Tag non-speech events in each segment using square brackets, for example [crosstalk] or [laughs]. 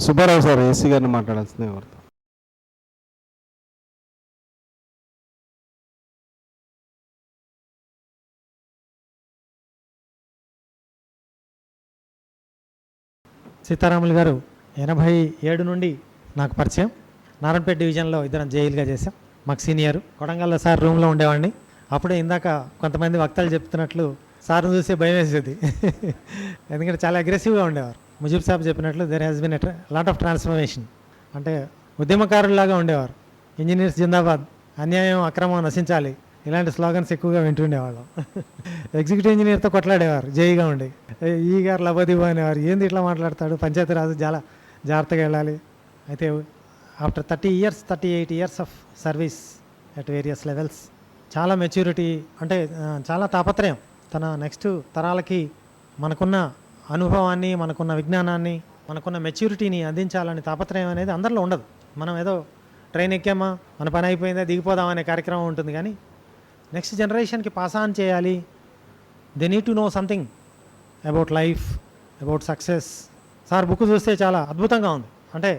Subbarao sir AC గారిని మాట్లాడాల్సిందే ఎవరితో? సీతారాములు గారు ఎనభై ఏడు నుండి నాకు పరిచయం. నారాయణపేట డివిజన్లో ఇద్దరం జైలుగా చేశాం. మాకు సీనియర్. కొడంగల్లో సార్ రూమ్లో ఉండేవాడిని. అప్పుడే ఇందాక కొంతమంది వక్తలు చెప్తున్నట్లు సార్ని చూసే భయం వేసేది. [laughs] ఎందుకంటే చాలా అగ్రెసివ్గా ఉండేవారు. ముజీబ్ సాబ్ చెప్పినట్లు there has been lot of transformation అంటే ఉద్యమకారుల్లాగా ఉండేవారు. ఇంజనీర్స్ జిందాబాద్ అన్యాయం అక్రమం నశించాలి. ఇలాంటి స్లోగన్స్ ఎక్కువగా వింటుండేవాళ్ళం. [laughs] ఎగ్జిక్యూటివ్ ఇంజనీర్తో కొట్లాడేవారు జేఈగా ఉండి. ఈ గారు లబదిబు అనేవారు ఏంది ఇట్లా మాట్లాడతాడు? పంచాయతీరాజు చాలా జాగ్రత్తగా వెళ్ళాలి. అయితే after thirty years thirty eight years of service at various levels చాలా మెచ్యూరిటీ అంటే చాలా తాపత్రయం తన నెక్స్ట్ తరాలకి మనకున్న అనుభవాన్ని మనకున్న విజ్ఞానాన్ని మనకున్న మెచ్యూరిటీని అందించాలని తాపత్రయం అనేది అందరిలో ఉండదు. మనం ఏదో ట్రైన్ ఎక్కామా మన పని అయిపోయిందా దిగిపోదాం అనే కార్యక్రమం ఉంటుంది కానీ నెక్స్ట్ జనరేషన్కి పాస్ ఆన్ చేయాలి. They need to know something about life about success sir book చూస్తే చాలా అద్భుతంగా ఉంది. అంటే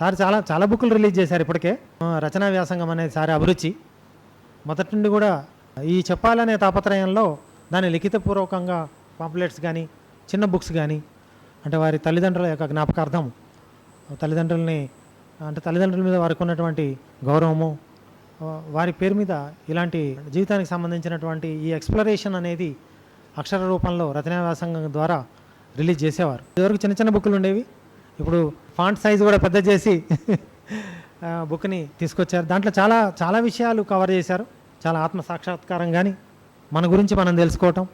సార్ చాలా చాలా బుక్కులు రిలీజ్ చేశారు ఇప్పటికే. రచనా వ్యాసంగం అనేది సారి అభిరుచి. మొదటి నుండి కూడా ఈ చెప్పాలనే తాపత్రయంలో దాన్ని లిఖితపూర్వకంగా పాంప్లెట్స్ కానీ చిన్న బుక్స్ కానీ అంటే వారి తల్లిదండ్రుల యొక్క జ్ఞాపకార్థం తల్లిదండ్రుల్ని అంటే తల్లిదండ్రుల మీద వారికి ఉన్నటువంటి గౌరవము వారి పేరు మీద ఇలాంటి జీవితానికి సంబంధించినటువంటి ఈ ఎక్స్ప్లరేషన్ అనేది అక్షర రూపంలో రచనా ద్వారా రిలీజ్ చేసేవారు. ఇదివరకు చిన్న చిన్న బుక్లు ఉండేవి. ఇప్పుడు ఫాంట్ సైజ్ కూడా పెద్ద చేసి బుక్ని తీసుకొచ్చారు. దాంట్లో చాలా చాలా విషయాలు కవర్ చేశారు. చాలా ఆత్మ సాక్షాత్కారం కానీ మన గురించి మనం తెలుసుకోవటం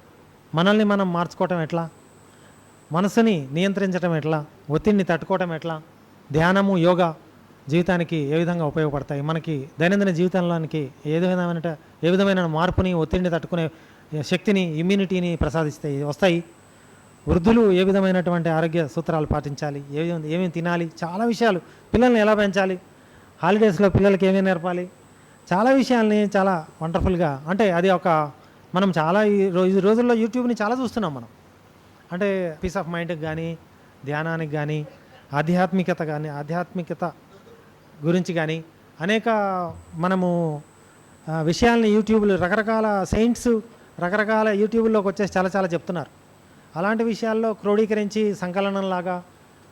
మనల్ని మనం మార్చుకోవటం ఎట్లా మనసుని నియంత్రించడం ఎట్లా? ఒత్తిడిని తట్టుకోవటం ఎట్లా? ధ్యానము యోగా జీవితానికి ఏ విధంగా ఉపయోగపడతాయి? మనకి దైనందిన జీవితంలోనికి ఏ విధమైన ఏ విధమైన మార్పుని ఒత్తిడిని తట్టుకునే శక్తిని ఇమ్యూనిటీని ప్రసాదిస్తాయి? వస్తాయి. వృద్ధులు ఏ విధమైనటువంటి ఆరోగ్య సూత్రాలు పాటించాలి? ఏ ఏమేమి తినాలి? చాలా విషయాలు. పిల్లల్ని ఎలా పెంచాలి? హాలిడేస్లో పిల్లలకి ఏమేమి నేర్పాలి? చాలా విషయాల్ని చాలా వండర్ఫుల్గా అంటే అది ఒక మనం చాలా ఈ రోజు ఈ రోజుల్లో యూట్యూబ్ని చాలా చూస్తున్నాం మనం. అంటే పీస్ ఆఫ్ మైండ్కి కానీ ధ్యానానికి కానీ ఆధ్యాత్మికత కానీ ఆధ్యాత్మికత గురించి కానీ అనేక మనము విషయాలని విషయాల్ని యూట్యూబ్లో రకరకాల సైన్స్ రకరకాల యూట్యూబ్లోకి వచ్చేసి చాలా చాలా చెప్తున్నారు. అలాంటి విషయాల్లో క్రోడీకరించి సంకలనంలాగా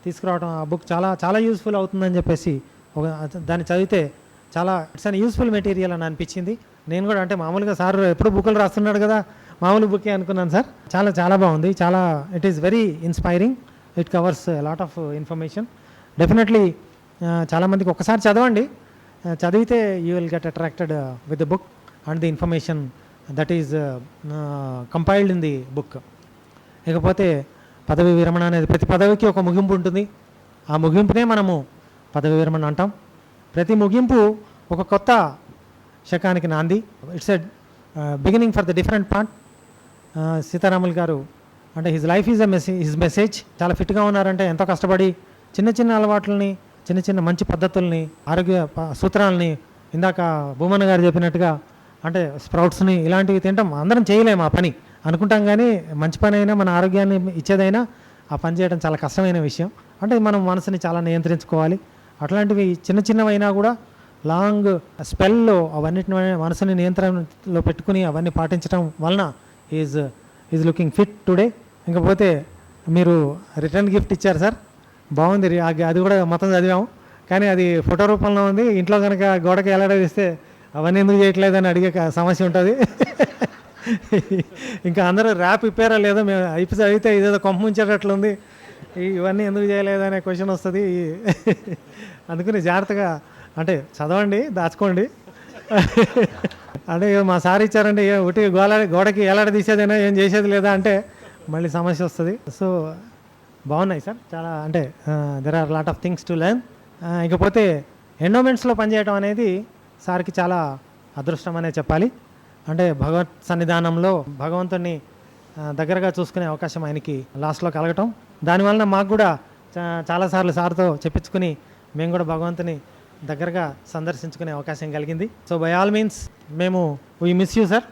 తీసుకురావడం ఆ బుక్ చాలా చాలా యూస్ఫుల్ అవుతుందని చెప్పేసి ఒక దాన్ని చదివితే చాలా ఇట్స్ అన్ యూస్ఫుల్ మెటీరియల్ అని అనిపించింది. నేను కూడా అంటే మామూలుగా సార్ ఎప్పుడు బుక్లు రాస్తున్నాడు కదా మామూలు బుకే అనుకున్నాను సార్. చాలా చాలా బాగుంది. చాలా it is very inspiring it covers lot of information definitely చాలామందికి ఒకసారి చదవండి. చదివితే you will get attracted with the book and the information that is compiled in the book ఇకపోతే పదవి విరమణ అనేది ప్రతి పదవికి ఒక ముగింపు ఉంటుంది. ఆ ముగింపునే మనము పదవి విరమణ అంటాం. ప్రతి ముగింపు ఒక కొత్త శకానికి నాంది. It's a beginning for the different part Sitaramulu garu అంటే his life is a message his message చాలా ఫిట్గా ఉన్నారంటే ఎంతో కష్టపడి చిన్న చిన్న అలవాట్లని చిన్న చిన్న మంచి పద్ధతుల్ని ఆరోగ్య ప- సూత్రాలని ఇందాక భూమన్ గారు చెప్పినట్టుగా అంటే స్ప్రౌట్స్ని ఇలాంటివి తింటాం అందరం చేయలేము ఆ పని. అనుకుంటాం కానీ మంచి పని అయినా మన ఆరోగ్యాన్ని ఇచ్చేదైనా ఆ పని చేయడం చాలా కష్టమైన విషయం. అంటే మనం మనసుని చాలా నియంత్రించుకోవాలి. అట్లాంటివి చిన్న చిన్నవైనా కూడా లాంగ్ స్పెల్లో అవన్నిటిని మనసుని నియంత్రణలో పెట్టుకుని అవన్నీ పాటించడం వలన is is looking fit today. ఇంకపోతే మీరు రిటర్న్ గిఫ్ట్ ఇచ్చారు సార్. బాగుంది అది కూడా మొత్తం చదివాము. కానీ అది ఫోటో రూపంలో ఉంది. ఇంట్లో కనుక గోడకి ఎలాడదీస్తే అవన్నీ ఎందుకు చేయట్లేదని అడిగే సమస్య ఉంటుంది. [laughs] ఇంకా అందరూ ర్యాప్ ఇప్పారా లేదో మేము అయిపోతే అయితే ఇదేదో కొంప ముంచేటట్లుంది. ఇవన్నీ ఎందుకు చేయలేదనే క్వశ్చన్ వస్తుంది. అందుకని జాగ్రత్తగా అంటే చదవండి దాచుకోండి. అంటే మా సార్ ఇచ్చారంటే ఒకటి గోడ గోడకి ఎలాడ తీసేదైనా ఏం చేసేది లేదా అంటే మళ్ళీ సమస్య వస్తుంది. సో బాగున్నాయి సార్. చాలా అంటే there are lot of things to learn ఇకపోతే ఎండోమెంట్స్లో పనిచేయడం అనేది సార్కి చాలా అదృష్టం అనే చెప్పాలి. అంటే భగవత్ సన్నిధానంలో భగవంతుణ్ణి దగ్గరగా చూసుకునే అవకాశం ఆయనకి లాస్ట్లో కలగటం. దానివలన మాకు కూడా చా- చాలాసార్లు సార్తో చెప్పించుకుని మేము కూడా భగవంతుని దగ్గరగా సందర్శించుకునే అవకాశం కలిగింది. సో బై ఆల్ మీన్స్ మేము we miss you sir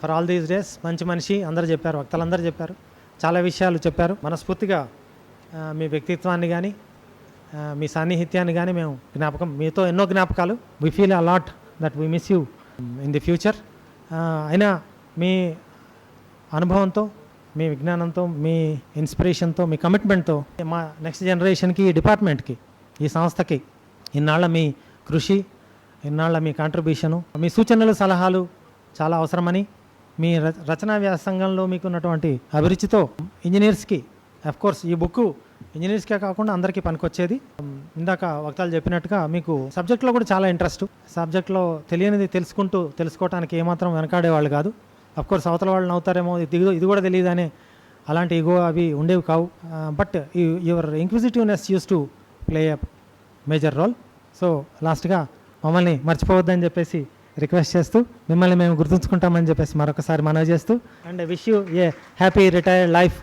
for all these days మంచి మనిషి అందరూ చెప్పారు వక్తలందరూ చెప్పారు చాలా విషయాలు చెప్పారు. మనస్ఫూర్తిగా uh, మీ వ్యక్తిత్వాన్ని కానీ uh, మీ సాన్నిహిత్యాన్ని కానీ మేము జ్ఞాపకం మీతో ఎన్నో జ్ఞాపకాలు. We feel a lot that we miss you in the future అయినా మీ అనుభవంతో మీ విజ్ఞానంతో మీ ఇన్స్పిరేషన్తో మీ కమిట్మెంట్తో మా నెక్స్ట్ జనరేషన్కి ఈ డిపార్ట్మెంట్కి ఈ సంస్థకి ఇన్నాళ్ళ మీ కృషి ఇన్నాళ్ళ మీ కాంట్రిబ్యూషను మీ సూచనలు సలహాలు చాలా అవసరమని మీ రచనా వ్యాసంగంలో మీకు ఉన్నటువంటి అభిరుచితో ఇంజనీర్స్కి కోర్స్ ఈ బుక్ ఇంజనీర్స్కే కాకుండా అందరికీ పనికొచ్చేది. ఇందాక వక్తాలు చెప్పినట్టుగా మీకు సబ్జెక్ట్లో కూడా చాలా ఇంట్రెస్ట్. సబ్జెక్ట్లో తెలియనిది తెలుసుకుంటూ తెలుసుకోవటానికి ఏమాత్రం వెనకాడేవాళ్ళు కాదు. కోర్స్ అవతల వాళ్ళు నవ్వుతారేమో ఇది ఇది కూడా తెలియదు అని అలాంటి ఇగో అవి ఉండేవి కావు. But your inquisitiveness used to play a major role so లాస్ట్గా మమ్మల్ని మర్చిపోవద్దని చెప్పేసి రిక్వెస్ట్ చేస్తూ మిమ్మల్ని మేము గుర్తుంచుకుంటామని చెప్పేసి మరొకసారి మనవి చేస్తూ and wish you a happy retired life